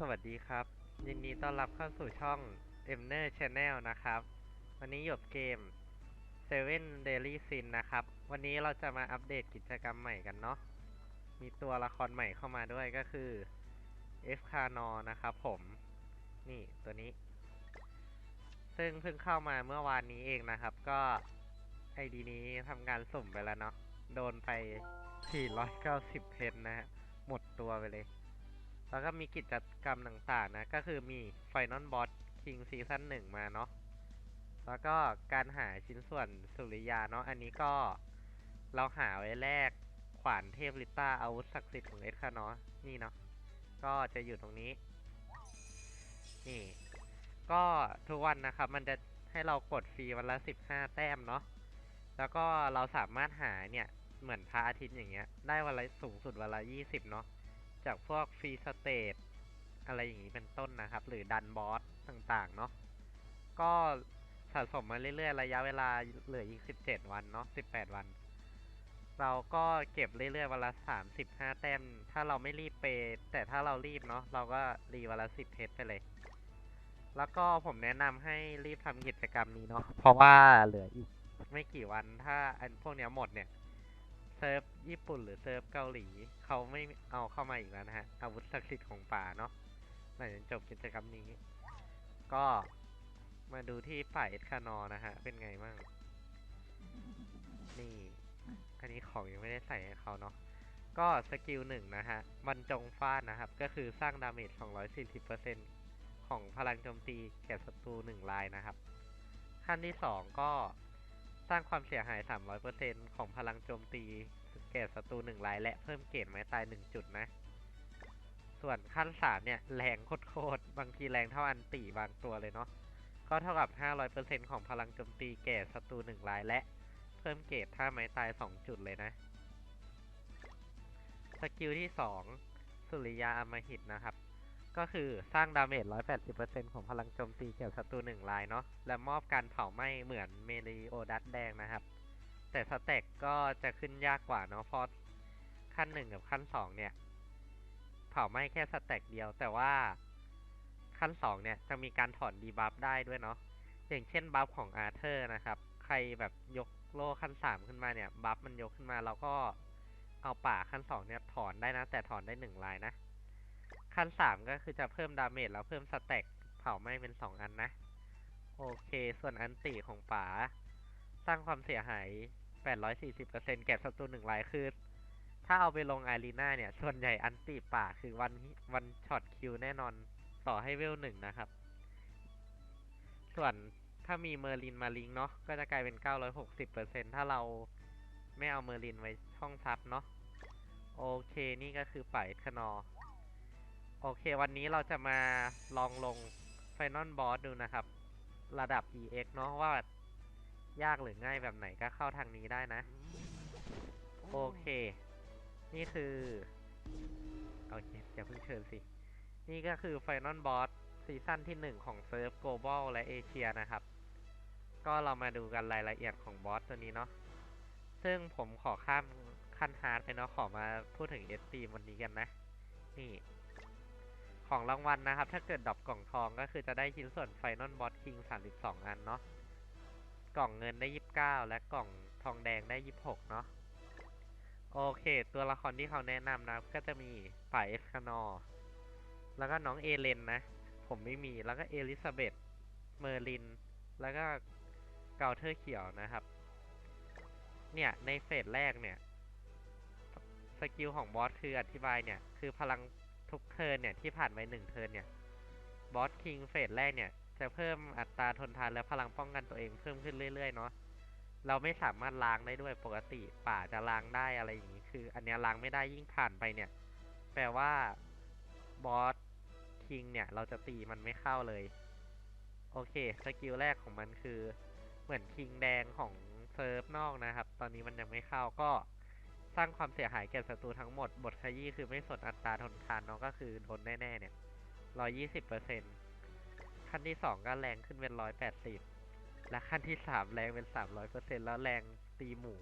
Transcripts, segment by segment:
สวัสดีครับ ยินดีต้อนรับเข้าสู่ช่อง e m n e r Channel นะครับ วันนี้หยบเกม Seven Daily Sin นะครับ วันนี้เราจะมาอัปเดตกิจกรรมใหม่กันเนาะ มีตัวละครใหม่เข้ามาด้วยก็คือ F c a n o นะครับผม นี่ตัวนี้ ซึ่งเพิ่งเข้ามาเมื่อวานนี้เองนะครับ ก็ไอดีนี้ทำการสุ่มไปแล้วเนาะ โดนไป 490 เพนนะฮะ หมดตัวไปเลย แล้วก็มีกิจกรรมต่างๆนะ ก็คือมี Final Boss King Season 1 มาเนาะ แล้วก็การหาชิ้นส่วนสุริยาเนาะ อันนี้ก็เราหาไว้แรกขวานเทพลิต้าอาวุธศักดิ์สิทธิ์ของเอสคาเนาะนี่เนาะ ก็จะอยู่ตรงนี้ นี่ ก็ทุกวันนะครับ มันจะให้เรากดฟรีวันละ 15 แต้มเนาะ แล้วก็เราสามารถหาเนี่ย เหมือนพระอาทิตย์อย่างเงี้ย ได้วันละสูงสุดวันละ 20 เนาะ จากพวกฟรีสเตทอะไรอย่างนี้เป็นต้นนะครับ หรือดันบอสต่างๆ เนาะก็สะสมมาเรื่อยๆ ระยะเวลาเหลืออีก 17 วันเนาะ18 วัน เราก็เก็บเรื่อยๆ วันละ 35 แต้ม ถ้าเราไม่รีบเป แต่ถ้าเรารีบเนาะเราก็รีวันละ 10เพชรไปเลย แล้วก็ผมแนะนำให้รีบทำกิจกรรมนี้เนาะเพราะว่าเหลืออีกไม่กี่วันถ้าอันพวกเนี้ยหมดเนี่ย เซิร์ฟญี่ปุ่นหรือเซิร์ฟเกาหลีเขาไม่เอาเข้ามาอีกแล้วนะฮะ อาวุธศักดิ์สิทธิ์ของป่าเนาะหลังจากจบกิจกรรมนี้ ก็มาดูที่ฝ่ายเอสคานอนะฮะ เป็นไงบ้าง นี่ อันนี้ของยังไม่ได้ใส่ให้เขาเนาะก็สกิลหนึ่งนะฮะบรรจงฟาดนะครับ ก็คือสร้างดาเมจ 240%ของพลังโจมตีแก่ศัตรูหนึ่งรายนะครับ ขั้นที่สองก็ สร้างความเสียหาย 300%ของพลังโจมตีแก่ศัตรูหนึ่งรายและเพิ่มเกรดไม้ตาย1จุดนะ ส่วนขั้น3เนี่ยแรงโคตรๆบางทีแรงเท่าอันตีบางตัวเลยเนาะ ก็เท่ากับ 500%ของพลังโจมตีแก่ศัตรูหนึ่งรายและเพิ่มเกรดถ้าไม้ตาย2จุดเลยนะ สกิลที่2สุริยาอมหิตนะครับ ก็คือสร้างดาเมจ 180%ของพลังโจมตีแก่ศัตรูหนึ่งรายเนาะ และมอบการเผาไหม้เหมือนเมลีโอดัสแดงนะครับ แต่สเต็กก็จะขึ้นยากกว่าเนาะ เพราะขั้นหนึ่งกับขั้นสองเนี่ย เผาไหม้แค่สเต็กเดียว แต่ว่าขั้นสองเนี่ย จะมีการถอนดีบัฟได้ด้วยเนาะ อย่างเช่นบัฟของอาร์เธอร์นะครับ ใครแบบยกโล่ขั้นสามขึ้นมาเนี่ย บัฟมันยกขึ้นมาเราก็เอาป่าขั้นสองเนี่ยถอนได้นะ แต่ถอนได้หนึ่งลายนะ ขั้นสามก็คือจะเพิ่มดาเมจแล้วเพิ่มสเต็กเผาไหม้เป็นสองอันนะ โอเค ส่วนอันติของป๋า สร้างความเสียหาย 840%แก่ศัตรูหนึ่งรายคือ ถ้าเอาไปลงอารีนาเนี่ย ส่วนใหญ่อันติป่าคือวันวันช็อตคิวแน่นอนต่อให้เวลหนึ่งนะครับ ส่วนถ้ามีเมอร์ลินมาลิงเนาะก็จะกลายเป็น 960%ถ้าเราไม่เอาเมอร์ลินไว้ช่องซับเนาะโอเค นี่ก็คือป่าเอสคนอ โอเควันนี้เราจะมาลองลง Final Boss ดูนะครับ ระดับ EX เนาะว่ายากหรือง่ายแบบไหนก็เข้าทางนี้ได้นะ โอเค นี่คือ โอเคอย่าเพิ่งเชิญสิ นี่ก็คือ Final Boss ซีซั่นที่ 1 ของเซิร์ฟ Global และเอเชียนะครับ ก็เรามาดูกันรายละเอียดของบอสตัวนี้เนาะซึ่งผมขอข้ามขั้นฮาร์ดไปเนาะขอมาพูดถึงเอสตีวันนี้กันนะ นี่ ของรางวัลนะครับ ถ้าเกิดดรอปกล่องทองก็คือจะได้ชิ้นส่วน Final Boss King 32 อันเนาะ กล่องเงินได้ 29 และกล่องทองแดงได้ 26 เนาะ โอเค ตัวละครที่เขาแนะนำนะก็จะมีป่าเอสคานอแล้วก็น้องเอเลนนะ ผมไม่มีแล้วก็เอลิซาเบธเมอร์ลิน แล้วก็เกาเทอร์เขียวนะครับ เนี่ย ในเฟสแรกเนี่ย สกิลของบอสคืออธิบายเนี่ย คือพลัง ทุกเทิร์นเนี่ยที่ผ่านไปหนึ่งเทิร์นเนี่ยบอสคิงเฟสแรกเนี่ย จะเพิ่มอัตราทนทานและพลังป้องกันตัวเองเพิ่มขึ้นเรื่อยๆเนาะเราไม่สามารถล้างได้ด้วยปกติป่าจะล้างได้อะไรอย่างนี้คือ อันเนี้ยล้างไม่ได้ยิ่งผ่านไปเนี่ย แปลว่าบอสคิงเนี่ย เราจะตีมันไม่เข้าเลย โอเคสกิลแรกของมันคือ เหมือนคิงแดงของเซิร์ฟนอกนะครับ ตอนนี้มันยังไม่เข้าก็ สร้างความเสียหายแก่ศัตรูทั้งหมด บทขยี้คือไม่สนอัตราทนทานเนาะก็คือโดนแน่ๆเนี่ยร้อยี่สิบเปอร์เซ็นต์ขั้นที่สองก็แรงขึ้นเป็นร้อยแปดสิบและขั้นที่สามแรงเป็นสามร้อยเปอร์เซ็นต์แล้วแรงตีหมู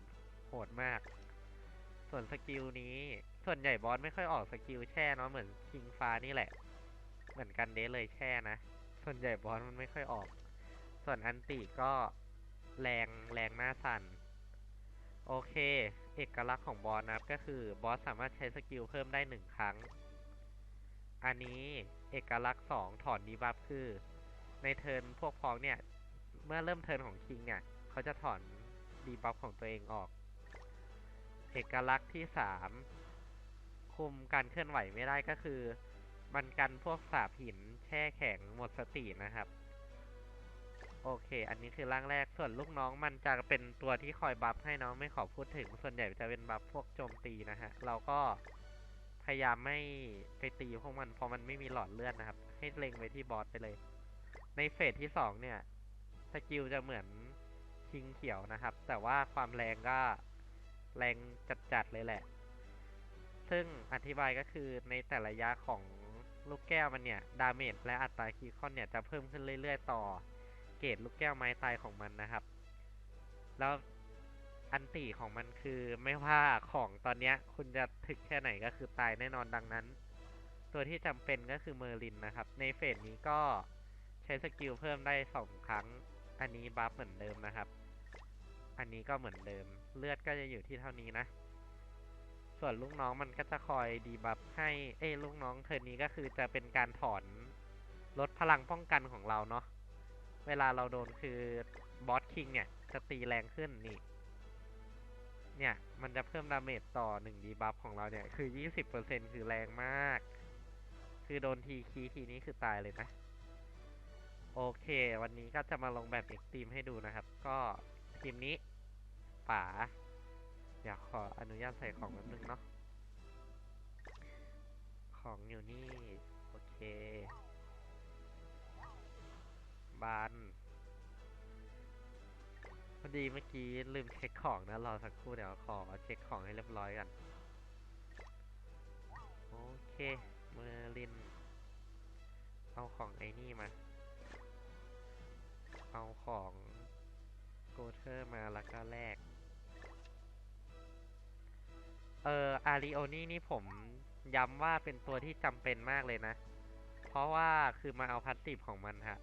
โหดมาก ส่วนสกิลนี้ ส่วนใหญ่บอสไม่ค่อยออกสกิลแช่เนาะเหมือนคิงฟ้านี่แหละ เหมือนกันเดะเลยแช่นะ ส่วนใหญ่บอสมันไม่ค่อยออก ส่วนอันติก็แรงแรงหน้าสั่นโอเค เอกลักษณ์ของบอสนะครับก็คือบอสสามารถใช้สกิลเพิ่มได้หนึ่งครั้ง อันนี้เอกลักษณ์สองถอนดีบัฟคือ ในเทิร์นพวกพ้องเนี่ย เมื่อเริ่มเทิร์นของคิงเนี่ย เขาจะถอนดีบัฟของตัวเองออก เอกลักษณ์ที่สามคุมการเคลื่อนไหวไม่ได้ก็คือ มันกันพวกสาบหินแช่แข็งหมดสตินะครับ โอเค อันนี้คือร่างแรก ส่วนลูกน้องมันจะเป็นตัวที่คอยบัฟให้เน้องไม่ขอพูดถึง ส่วนใหญ่จะเป็นบัฟพวกโจมตีนะฮะ เราก็พยายามไม่ไปตีพวกมันเพราะมันไม่มีหลอดเลือดนะครับ ให้เล็งไปที่บอสไปเลย ในเฟสที่สองเนี่ย สกิลจะเหมือนคิงเขียวนะครับ แต่ว่าความแรงก็แรงจัดๆเลยแหละ ซึ่งอธิบายก็คือในแต่ละระยะของลูกแก้วมันเนี่ย ดาเมจและอัตราคีคอนเนี่ยจะเพิ่มขึ้นเรื่อยๆต่อ เกรดลูกแก้วไม้ตายของมันนะครับ แล้วอันติของมันคือไม่ว่าของตอนเนี้ยคุณจะถึกแค่ไหนก็คือตายแน่นอนดังนั้น ตัวที่จำเป็นก็คือเมอร์ลินนะครับ ในเฟสนี้ก็ใช้สกิลเพิ่มได้สองครั้ง อันนี้บัฟเหมือนเดิมนะครับ อันนี้ก็เหมือนเดิม เลือดก็จะอยู่ที่เท่านี้นะ ส่วนลูกน้องมันก็จะคอยดีบัฟให้ เอ้ลูกน้องเทอร์นี้ก็คือจะเป็นการถอนลดพลังป้องกันของเราเนาะ เวลาเราโดนคือบอสคิงเนี่ย จะตีแรงขึ้นนี่ เนี่ย มันจะเพิ่มดาเมจต่อหนึ่งดีบัฟของเราเนี่ย คือ20%คือแรงมาก คือโดนทีคีทีนี้คือตายเลยนะ โอเค วันนี้ก็จะมาลงแบบเอ็กตีมให้ดูนะครับ ก็ทีมนี้ป๋าเดี๋ยวขออนุญาตใส่ของแป๊บนึงเนาะของอยู่นี่ โอเค บานพอดีเมื่อกี้ลืมเช็คของนะรอสักครู่เดี๋ยวขอเช็คของให้เรียบร้อยกันโอเคเมอร์ลิน เอาของไอ้นี่มา เอาของโกเทอร์มาแล้วก็แลกเอออาริโอนี่นี่ผมย้ำว่าเป็นตัวที่จำเป็นมากเลยนะ เพราะว่าคือมาเอาพัสซีฟของมันฮะ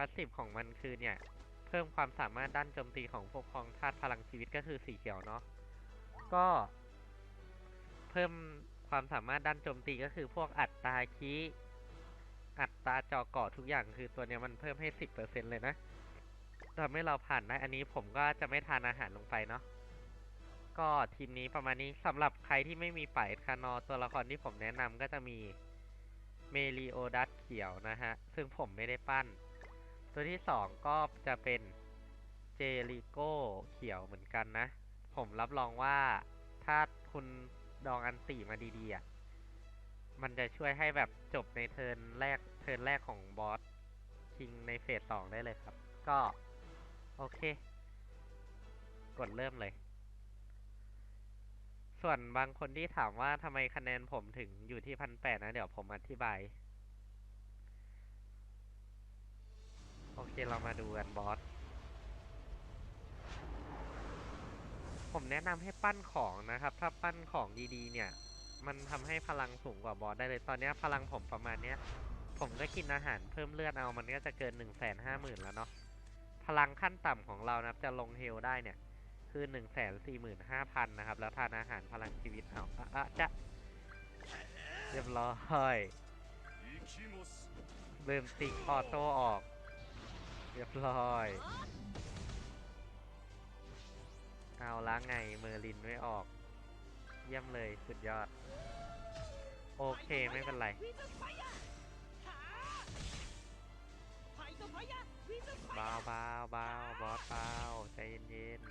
พัสซีฟของมันคือเนี่ย เพิ่มความสามารถด้านโจมตีของพวกพองธาตุพลังชีวิตก็คือสีเขียวเนาะก็ เพิ่มความสามารถด้านโจมตีก็คือพวกอัตราคีอัตราจอเกาะทุกอย่างคือตัวเนี้ยมันเพิ่มให้สิบเปอร์เซ็นเลยนะทำให้เราผ่านได้อันนี้ผมก็จะไม่ทานอาหารลงไปเนาะก็ทีมนี้ประมาณนี้สำหรับใครที่ไม่มีป่ายคานอตัวละครที่ผมแนะนำก็จะมีเมลิโอดัสเขียวนะฮะ ซึ่งผมไม่ได้ปั้น ตัวที่สองก็จะเป็นเจริโก้เขียวเหมือนกันนะ ผมรับรองว่าถ้าคุณดองอันตีมาดีๆอะมันจะช่วยให้แบบจบในเทิร์นแรกเทิร์นแรกของบอสคิงในเฟสสองได้เลยครับ ก็ โอเค กดเริ่มเลย ส่วนบางคนที่ถามว่าทำไมคะแนนผมถึงอยู่ที่พันแปดนะ เดี๋ยวผมอธิบาย โอเคเรามาดูกันบอส ผมแนะนำให้ปั้นของนะครับ ถ้าปั้นของดีๆ เนี่ย มันทำให้พลังสูงกว่าบอสได้เลย ตอนนี้พลังผมประมาณเนี้ย ผมก็กินอาหารเพิ่มเลือดเอา มันก็จะเกินหนึ่งแสนห้าหมื่นแล้วเนาะ พลังขั้นต่ำของเรานะครับ จะลงเฮลได้เนี่ย คือหนึ่งแสนสี่หมื่นห้าพันนะครับ แล้วทานอาหารพลังชีวิตเอาอะอะจะเรียบร้อยลืมติ๊กออโต้ออก รียบร้อย เอาละไงเมอร์ลินไม่ออก เยี่ยมเลยสุดยอด โอเคไม่เป็นไร เบาเบาเบาบอสเบาใจเย็น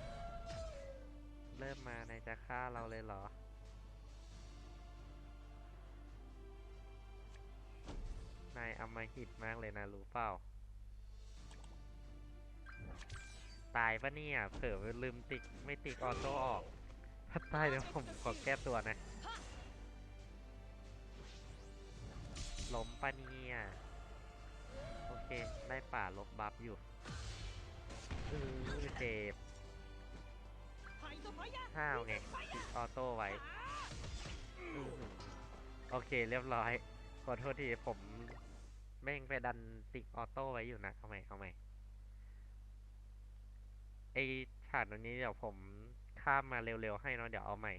ๆ เริ่มมาในจะฆ่าเราเลยเหรอ นายอำมหิตมากเลยนะ รู้เปล่า ตายปะเนี่ย เผลอลืมติกไม่ติกออโต้ออก ถ้าตายเดี๋ยวผมขอแก้ตัวนะ ล้มปะเนี่ย โอเค ได้ป่าลบบัฟอยู่อือเจ็บห้าวไงติดออโต้ไว้ โอเคเรียบร้อย ขอโทษทีผม แม่งไปดันติ๊กออโต้ไว้อยู่นะเอาใหม่เอาใหม่ไอฉากตรงนี้เดี๋ยวผมข้ามมาเร็วๆให้เนาะเดี๋ยวเอาใหม่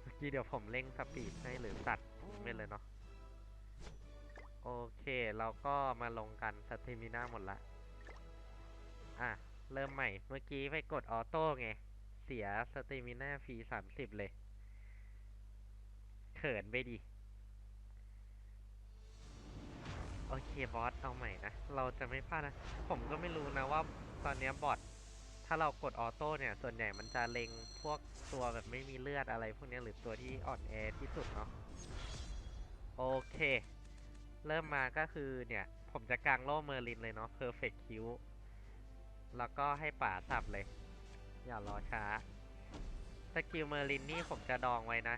เมื่อกี้เดี๋ยวผมเร่งสปีดให้หรือตัดไม่เลยเนาะโอเคเราก็มาลงกันสตรีมิน่าหมดละ อะ เริ่มใหม่ เมื่อกี้ไปกดออโต้ไง เสียสตรีมิน่าฟรีสามสิบเลย เขินไปดิ โอเคบอสเอาใหม่นะ เราจะไม่พลาดนะ ผมก็ไม่รู้นะว่าตอนเนี้ยบอทถ้าเรากดออโต้เนี่ย ส่วนใหญ่มันจะเล็งพวกตัวแบบไม่มีเลือดอะไรพวกนี้หรือตัวที่อ่อนแอที่สุดเนาะโอเค เริ่มมาก็คือเนี่ย ผมจะกางโล่เมอร์ลินเลยเนาะ Perfect Q แล้วก็ให้ป่าสับเลย อย่ารอช้าสกิลเมอร์ลินนี่ผมจะดองไว้นะ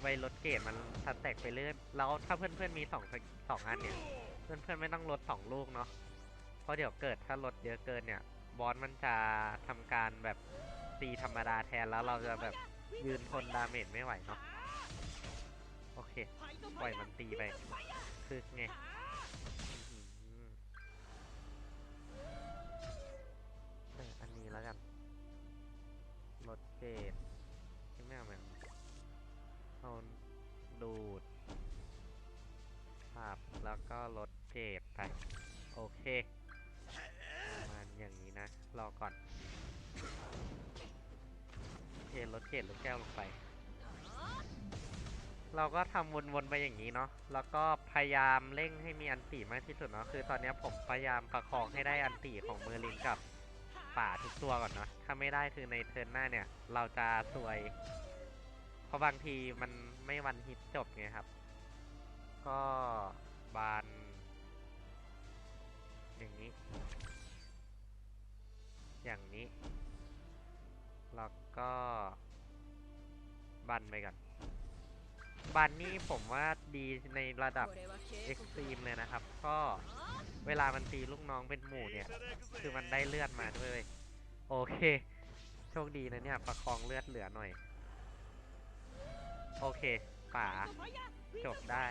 ไว้ลดเกรดมันสแต็กไปเรื่อยแล้วถ้าเพื่อนๆมีสองสกสองอันเนี่ย เพื่อนๆไม่ต้องลดสองลูกเนาะเพราะเดี๋ยวเกิดถ้าลดเยอะเกินเนี่ย บอสมันจะทำการแบบตีธรรมดาแทนแล้วเราจะแบบยืนทนดาเมจไม่ไหวเนาะโอเค ปล่อยมันตีไป คือไงอันนี้แล้วกันลดเกรดไม่เอาแบบเอาดูดขับแล้วก็ลด เกรดไป โอเคประมาณอย่างนี้นะ รอก่อนโอเคลดเกรดลดแก้วลงไป เราก็ทำวนๆไปอย่างนี้เนาะ แล้วก็พยายามเร่งให้มีอันตีมากที่สุดเนาะ คือตอนนี้ผมพยายามประคองให้ได้อันตีของเมอร์ลินกับป่าทุกตัวก่อนเนาะ ถ้าไม่ได้คือในเทิร์นหน้าเนี่ย เราจะซวย เพราะบางทีมันไม่วันฮิตจบไงครับ ก็บาน อย่างนี้ อย่างนี้ แล้วก็บันไปก่อนบันนี่ผมว่าดีในระดับเอ็กซ์ตรีมเลยนะครับ ก็เวลามันตีลูกน้องเป็นหมู่เนี่ย คือมันได้เลือดมาด้วยโอเค โชคดีนะเนี่ยประคองเลือดเหลือหน่อย โอเคป่าจบได้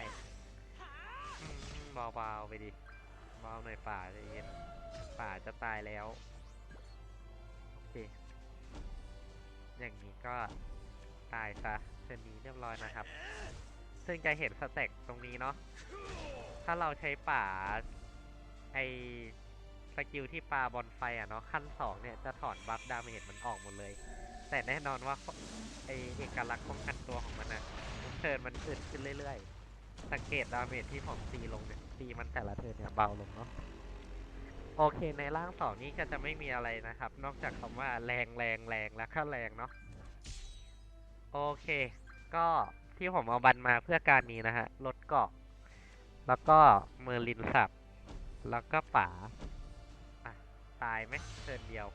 เบาๆไปดิ เบาหน่อยป่าใจเย็นป่าจะตายแล้ว โอเค อย่างนี้ก็ตายซะเส้นนี้เรียบร้อยนะครับ ซึ่งจะเห็นสเต็กตรงนี้เนาะถ้าเราใช้ป่าไอสกิลที่ปาบอลไฟอะเนาะขั้นสองเนี่ยจะถอนบัฟดาเมจมันออกหมดเลย แต่แน่นอนว่าไอเอกลักษณ์ป้องกันตัวของมันนะเทิร์นมันอึดขึ้นเรื่อยๆ สังเกตดาเมจที่ผมตีลงเนี่ยตีมันแต่ละเทิร์นเนี่ยเบาลงเนาะโอเคในร่างสองนี้ก็จะไม่มีอะไรนะครับ นอกจากคำว่าแรงแรงแรงและค่าแรงเนาะโอเค ก็ที่ผมเอาบันมาเพื่อการนี้นะฮะลดเกาะ แล้วก็เมอร์ลินสับ แล้วก็ป๋าตายไหมเทิร์นเดียว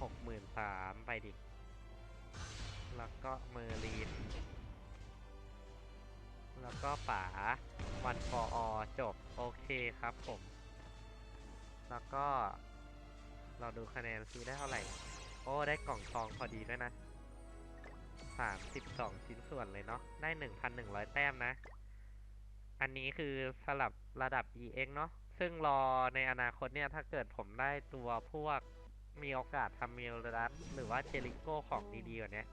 หกหมื่นสามไปดิ แล้วก็เมอร์ลิน แล้วก็ป๋าวันฟออจบ โอเคครับผม แล้วก็ เราดูคะแนนซีได้เท่าไหร่ โอ้ ได้กล่องทองพอดีด้วยนะสามสิบสองชิ้นส่วนเลยเนาะ ได้หนึ่งพันหนึ่งร้อยแต้มนะ อันนี้คือสลับระดับ EX เนาะ ซึ่งรอในอนาคตเนี่ย ถ้าเกิดผมได้ตัวพวกมีโอกาสทำมิลรัสหรือว่าเจลิโก้ของดีๆกว่านี้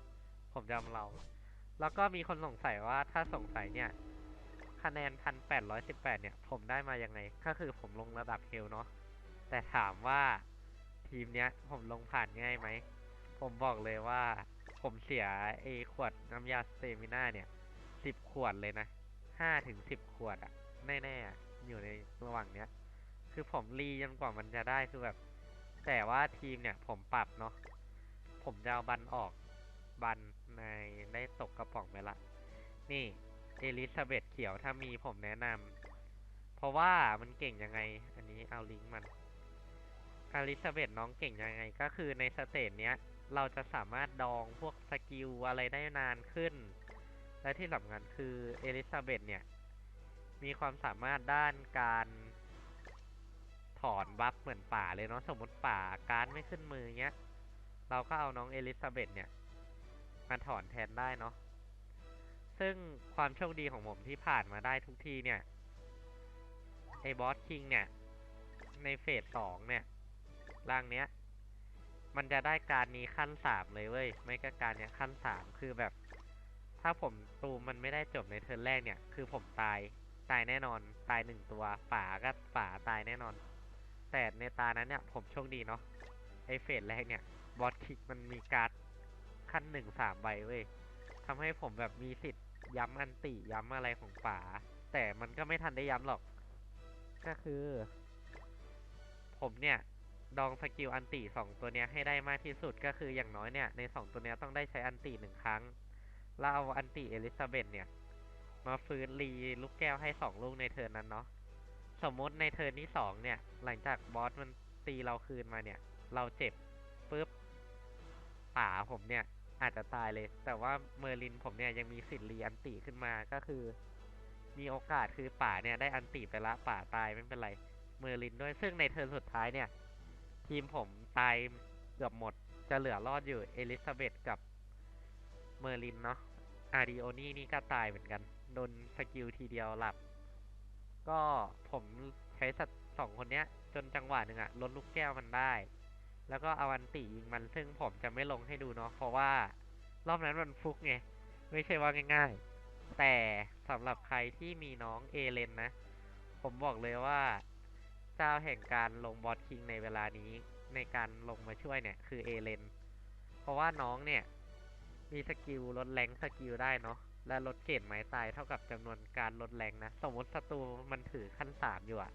ผมจะมาเรา แล้วก็มีคนสงสัยว่าถ้าสงสัยเนี่ยคะแนนพันแปดร้อยสิบแปดเนี่ย ผมได้มายังไง ก็คือผมลงระดับเฮลเนาะแต่ถามว่าทีมเนี้ยผมลงผ่านง่ายไหม ผมบอกเลยว่า ผมเสียไอขวดน้ำยาสเตมิน่าเนี่ยสิบขวดเลยนะห้าถึงสิบขวดอะแน่ๆอะอยู่ในระหว่างเนี้ย คือผมรีจนกว่ามันจะได้คือแบบ แต่ว่าทีมเนี่ยผมปรับเนาะผมจะเอาบันออกบัน ในได้ตกกระป๋องไปละ นี่เอลิซาเบธเขียวถ้ามีผมแนะนำเพราะว่ามันเก่งยังไง อันนี้เอาลิงก์มันอลิซาเบธน้องเก่งยังไง ก็คือในสเตจเนี้ย เราจะสามารถดองพวกสกิลอะไรได้นานขึ้น และที่สำคัญคือเอลิซาเบธเนี่ย มีความสามารถด้านการถอนบัฟเหมือนป่าเลยเนาะสมมติป่าการไม่ขึ้นมือเงี้ย เราก็เอาน้องเอลิซาเบธเนี่ย มาถอนแทนได้เนาะซึ่งความโชคดีของผมที่ผ่านมาได้ทุกทีเนี่ยไอ้บอสคิงเนี่ย ในเฟสสองเนี่ยร่างเนี้ย มันจะได้การนี้ขั้นสามเลยเว้ย ไม่ก็การเนี้ยขั้นสามคือแบบ ถ้าผมตูมมันไม่ได้จบในเทิร์นแรกเนี่ย คือผมตายตายแน่นอน ตายหนึ่งตัวป่าก็ป่าตายแน่นอน แต่ในตานั้นเนี่ยผมโชคดีเนาะไอเฟสแรกเนี่ยบอสคิกมันมีการ์ด ขั้นหนึ่งสามใบเว้ยทำให้ผมแบบมีสิทธิ์ย้ำอันติย้ำอะไรของป่าแต่มันก็ไม่ทันได้ย้ำหรอก ก็คือ ผมเนี่ยดองสกิลอันติสองตัวเนี้ยให้ได้มากที่สุดก็คืออย่างน้อยเนี่ยในสองตัวเนี้ยต้องได้ใช้อันติหนึ่งครั้ง แล้วเอาอันติเอลิซาเบธเนี่ย มาฟื้นรีลูกแก้วให้สองลูกในเทิร์นนั้นเนาะสมมติในเทิร์นที่สองเนี่ย หลังจากบอสมันตีเราคืนมาเนี่ย เราเจ็บปุ๊บป่าผมเนี่ย อาจจะตายเลย แต่ว่าเมอร์ลินผมเนี่ยยังมีสิทธิ์รีอันติขึ้นมาก็คือ มีโอกาสคือป่าเนี่ยได้อันติไปละป่าตายไม่เป็นไร เมอร์ลินด้วยซึ่งในเทิร์นสุดท้ายเนี่ย ทีมผมตายเกือบหมดจะเหลือรอดอยู่เอลิซาเบธกับเมอร์ลินเนาะอาริโอนี่นี่ก็ตายเหมือนกัน โดนสกิลทีเดียวหลับ ก็ผมใช้สัตว์สองคนเนี้ย จนจังหวะหนึ่งอะลดลูกแก้วมันได้ แล้วก็เอาอันติยิงมันซึ่งผมจะไม่ลงให้ดูเนาะเพราะว่ารอบนั้นมันฟุกไงไม่ใช่ว่าง่าย ๆ แต่สำหรับใครที่มีน้องเอเลนนะ ผมบอกเลยว่าเจ้าแห่งการลงบอสคิงในเวลานี้ในการลงมาช่วยเนี่ยคือเอเลนเพราะว่าน้องเนี่ย มีสกิลลดแรงสกิลได้เนาะและลดเกรดไม้ตายเท่ากับจำนวนการลดแรงนะ สมมติศัตรูมันถือขั้นสามอยู่อะ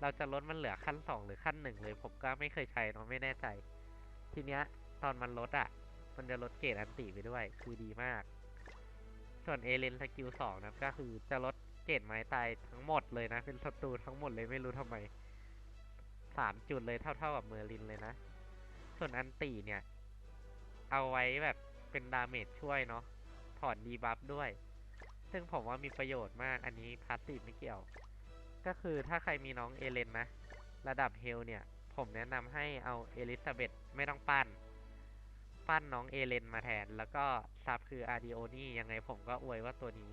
เราจะลดมันเหลือขั้นสองหรือขั้นหนึ่งเลย ผมก็ไม่เคยใช้เนาะไม่แน่ใจ ทีเนี้ยตอนมันลดอะมันจะลดเกรดอันติไปด้วย คือดีมาก ส่วนเอเลนสกิลสองนะก็คือจะลดเกรดไม้ตายทั้งหมดเลยนะ เป็นศัตรูทั้งหมดเลยไม่รู้ทำไมสามจุดเลยเท่าๆกับเมอร์ลินเลยนะ ส่วนอันตีเนี่ย เอาไว้แบบเป็นดาเมจช่วยเนาะถอนดีบัฟด้วย ซึ่งผมว่ามีประโยชน์มากอันนี้พาสซีฟไม่เกี่ยว ก็คือถ้าใครมีน้องเอเลนนะ ระดับเฮลเนี่ย ผมแนะนำให้เอาเอลิซาเบธไม่ต้องปั้น ปั้นน้องเอเลนมาแทน แล้วก็ซับคืออาร์ดิโอนี่ยังไงผมก็อวยว่าตัวนี้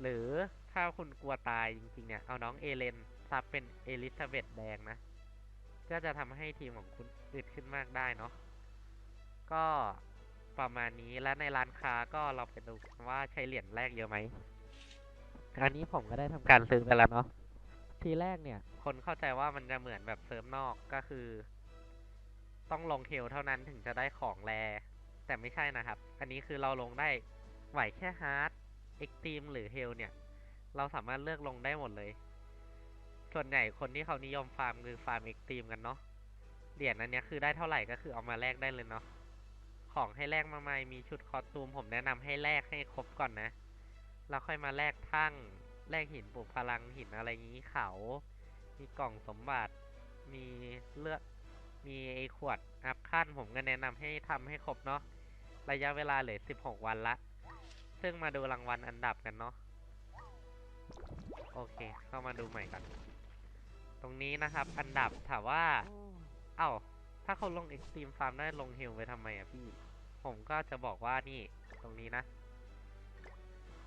หรือถ้าคุณกลัวตายจริงๆเนี่ย เอาน้องเอเลนซับเป็นเอลิซาเบธแดงนะ ก็จะทำให้ทีมของคุณอึดขึ้นมากได้เนาะ ก็ประมาณนี้และในร้านค้าก็เราไปดูกันว่าใช้เหรียญแรกเยอะไหม อันนี้ผมก็ได้ทำการซื้อไปแล้วเนาะทีแรกเนี่ย คนเข้าใจว่ามันจะเหมือนแบบเซิร์ฟนอกก็คือ ต้องลงเฮลเท่านั้นถึงจะได้ของแรแต่ไม่ใช่นะครับ อันนี้คือเราลงได้ไหวแค่ฮาร์ดเอ็กตรีมหรือเฮลเนี่ย เราสามารถเลือกลงได้หมดเลย ส่วนใหญ่คนที่เขานิยมฟาร์มคือฟาร์มเอ็กตรีมกันเนาะเหรียญอันนี้คือได้เท่าไหร่ก็คือเอามาแลกได้เลยเนาะของให้แลกมาใหม่มีชุดคอสตูมผมแนะนำให้แลกให้ครบก่อนนะ แล้วค่อยมาแลกทั้งแลกหินปลูกพลังหินอะไรอย่างนี้เขา มีกล่องสมบัติ มีเลือด มีไอขวดอัพขั้นผมก็แนะนำให้ทำให้ครบเนาะ ระยะเวลาเหลือ 16 วันละ ซึ่งมาดูรางวัลอันดับกันเนาะ โอเค เข้ามาดูใหม่ก่อนตรงนี้นะครับ อันดับถามว่า เอ้า ถ้าเขาลง Extreme Farm ได้ลง Hill ไปทำไมอะพี่ ผมก็จะบอกว่านี่ ตรงนี้นะ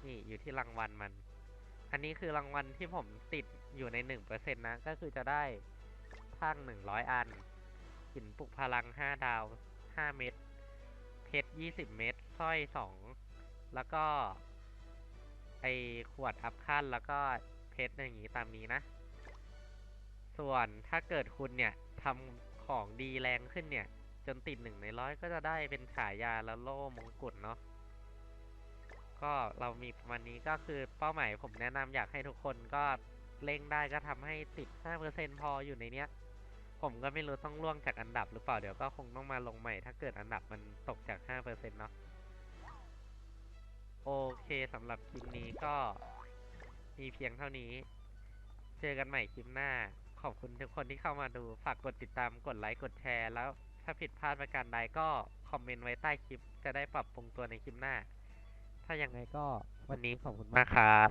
นี่อยู่ที่รางวัลมัน อันนี้คือรางวัลที่ผมติดอยู่ในหนึ่งเปอร์เซ็นต์นะ ก็คือจะได้ทั้งหนึ่งร้อยอันหินปลุกพลังห้าดาวห้าเม็ดเพชรยี่สิบเม็ดสร้อยสองแล้วก็ ไอขวดอัพขั้นแล้วก็เพชรอย่างนี้ตามนี้นะ ส่วนถ้าเกิดคุณเนี่ยทำของดีแรงขึ้นเนี่ย จนติดหนึ่งในร้อยก็จะได้เป็นฉายาแล้วโล่มงกุฎเนาะ ก็เรามีประมาณนี้ก็คือเป้าหมายผมแนะนำอยากให้ทุกคนก็เร่งได้ก็ทำให้ติด5%พออยู่ในเนี้ย ผมก็ไม่รู้ต้องล่วงจากอันดับหรือเปล่าเดี๋ยวก็คงต้องมาลงใหม่ ถ้าเกิดอันดับมันตกจาก5%เนาะโอเคสำหรับคลิปนี้ก็มีเพียงเท่านี้ เจอกันใหม่คลิปหน้า ขอบคุณทุกคนที่เข้ามาดู ฝากกดติดตาม กดไลค์ กดแชร์ แล้วถ้าผิดพลาดประการใดก็คอมเมนต์ไว้ใต้คลิป จะได้ปรับปรุงตัวในคลิปหน้า ถ้ายังไงก็วันนี้ขอบคุณมากครับ